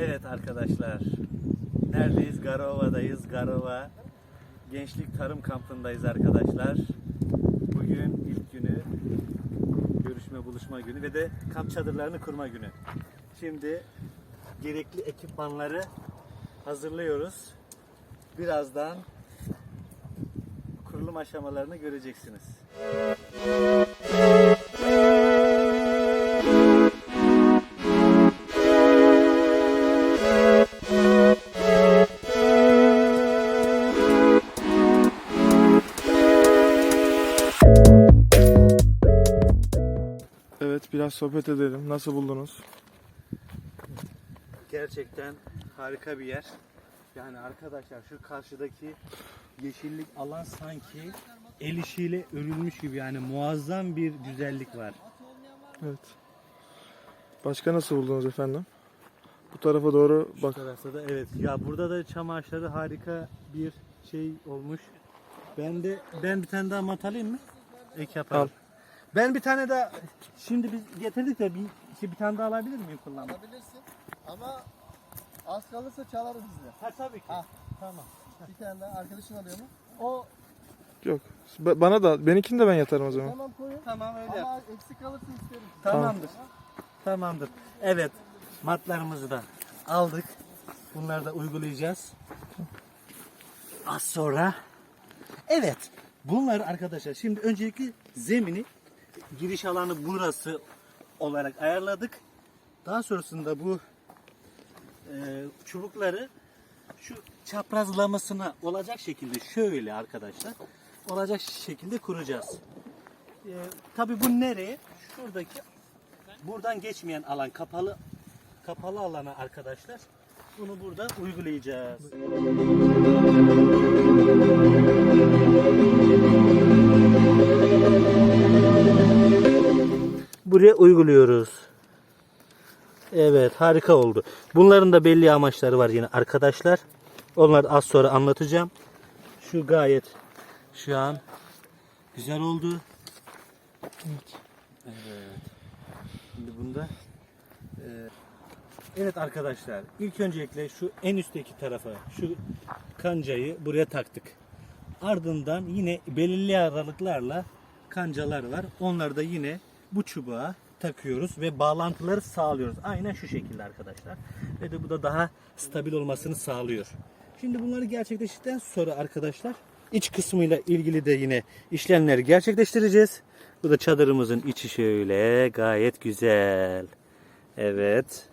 Evet arkadaşlar. Neredeyiz? Garova'dayız. Garova Gençlik Tarım Kampı'ndayız arkadaşlar. Bugün ilk günü. Görüşme, buluşma günü ve de kamp çadırlarını kurma günü. Şimdi gerekli ekipmanları hazırlıyoruz. Birazdan kurulum aşamalarını göreceksiniz. Evet biraz sohbet edelim. Nasıl buldunuz? Gerçekten harika bir yer. Yani arkadaşlar şu karşıdaki yeşillik alan sanki el işiyle örülmüş gibi yani muazzam bir güzellik var. Evet. Başka nasıl buldunuz efendim? Bu tarafa doğru Bak. tarafta da evet. Ya burada da çam ağaçları harika bir şey olmuş. Ben de ben bir tane daha mat alayım mı? Ek yapalım. Al. Ben bir tane daha şimdi biz getirdik de bir, şey, bir tane daha alabilir miyim kullanmak? Alabilirsin ama az kalırsa çalarız biz de. Ha tabii ki. Ha. Tamam. Bir tane daha arkadaşın alıyor mu? O Yok. Ba- Bana da benimkini de ben yatarım o zaman. Tamam koyun. tamam öyle. yap. Ama eksik kalırsa isterim. Tamamdır. Tamamdır. Evet. Matlarımızı da aldık. Bunları da uygulayacağız. Az sonra. Evet. Bunları arkadaşlar şimdi öncelikle zemini giriş alanı burası olarak ayarladık. Daha sonrasında bu e, çubukları şu çaprazlamasına olacak şekilde şöyle arkadaşlar olacak şekilde kuracağız. E, Tabii bu nereye? Şuradaki buradan geçmeyen alan kapalı kapalı alana arkadaşlar. Bunu burada uygulayacağız. Buraya uyguluyoruz. Evet harika oldu. Bunların da belli amaçları var yine arkadaşlar. Onları az sonra anlatacağım. Şu gayet şu an güzel oldu. Evet. Şimdi bunda e, Evet arkadaşlar ilk öncelikle şu en üstteki tarafa şu kancayı buraya taktık. Ardından yine belirli aralıklarla kancalar var. Onları da yine bu çubuğa takıyoruz ve bağlantıları sağlıyoruz. Aynen şu şekilde arkadaşlar. Ve de bu da daha stabil olmasını sağlıyor. Şimdi bunları gerçekleştirdikten sonra arkadaşlar iç kısmıyla ilgili de yine işlemleri gerçekleştireceğiz. Bu da çadırımızın içi şöyle gayet güzel. Evet.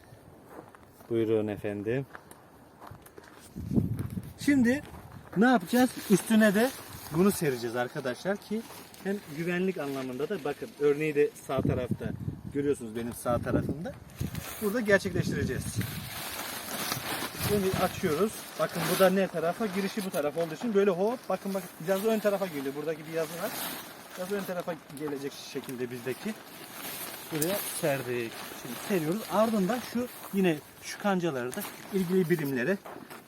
Buyurun efendim. Şimdi ne yapacağız? Üstüne de bunu sereceğiz arkadaşlar ki hem güvenlik anlamında da bakın örneği de sağ tarafta görüyorsunuz benim sağ tarafımda. Burada gerçekleştireceğiz. Bunu açıyoruz. Bakın bu da ne tarafa? Girişi bu tarafa olduğu için böyle hop bakın bakın yazı ön tarafa geliyor. Buradaki bir yazı var. Yazı ön tarafa gelecek şekilde bizdeki. Buraya serdik. Şimdi seriyoruz. Ardından şu yine şu kancaları da ilgili birimlere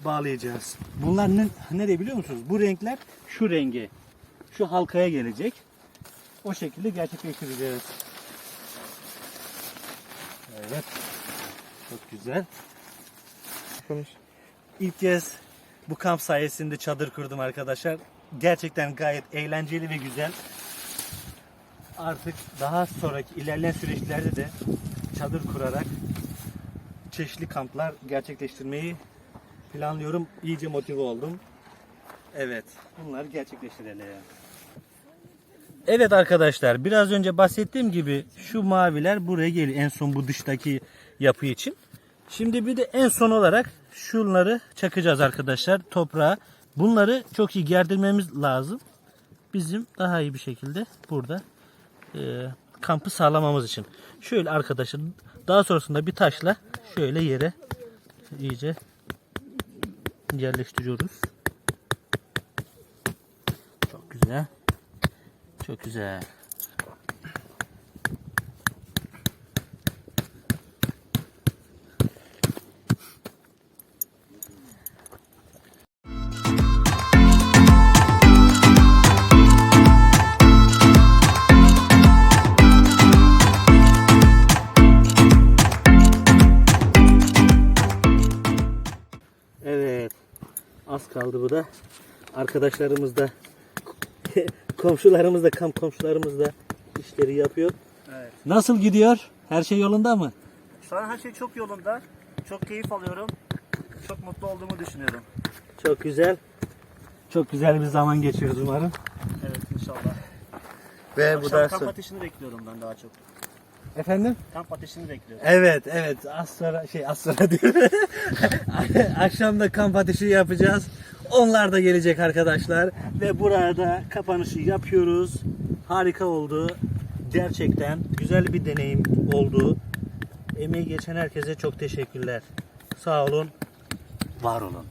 bağlayacağız. Bunlar ne, nereye biliyor musunuz? Bu renkler şu renge, şu halkaya gelecek. O şekilde gerçekleştireceğiz. Evet. Çok güzel. Konuş. İlk kez bu kamp sayesinde çadır kurdum arkadaşlar. Gerçekten gayet eğlenceli ve güzel. Artık daha sonraki ilerleyen süreçlerde de çadır kurarak çeşitli kamplar gerçekleştirmeyi planlıyorum. İyice motive oldum. Evet, bunları gerçekleştirelim. Evet arkadaşlar, biraz önce bahsettiğim gibi şu maviler buraya geliyor. En son bu dıştaki yapı için. Şimdi bir de en son olarak şunları çakacağız arkadaşlar toprağa. Bunları çok iyi gerdirmemiz lazım. Bizim daha iyi bir şekilde burada e, kampı sağlamamız için. Şöyle arkadaşlar daha sonrasında bir taşla şöyle yere iyice yerleştiriyoruz. Çok güzel. Çok güzel. Evet, az kaldı bu da. Arkadaşlarımız da komşularımız da kamp komşularımız da işleri yapıyor. Evet. Nasıl gidiyor? Her şey yolunda mı? Şu an her şey çok yolunda. Çok keyif alıyorum. Çok mutlu olduğumu düşünüyorum. Çok güzel. Çok güzel bir zaman geçiyoruz umarım. Evet inşallah. Ve Akşam kamp ateşini bekliyorum ben daha çok. Efendim? Kamp ateşini bekliyorum. Evet, evet. Az sonra şey az sonra diyorum. Akşam da kamp ateşi yapacağız. Onlar da gelecek arkadaşlar ve burada kapanışı yapıyoruz. Harika oldu. Gerçekten güzel bir deneyim oldu. Emeği geçen herkese çok teşekkürler. Sağ olun. Var olun.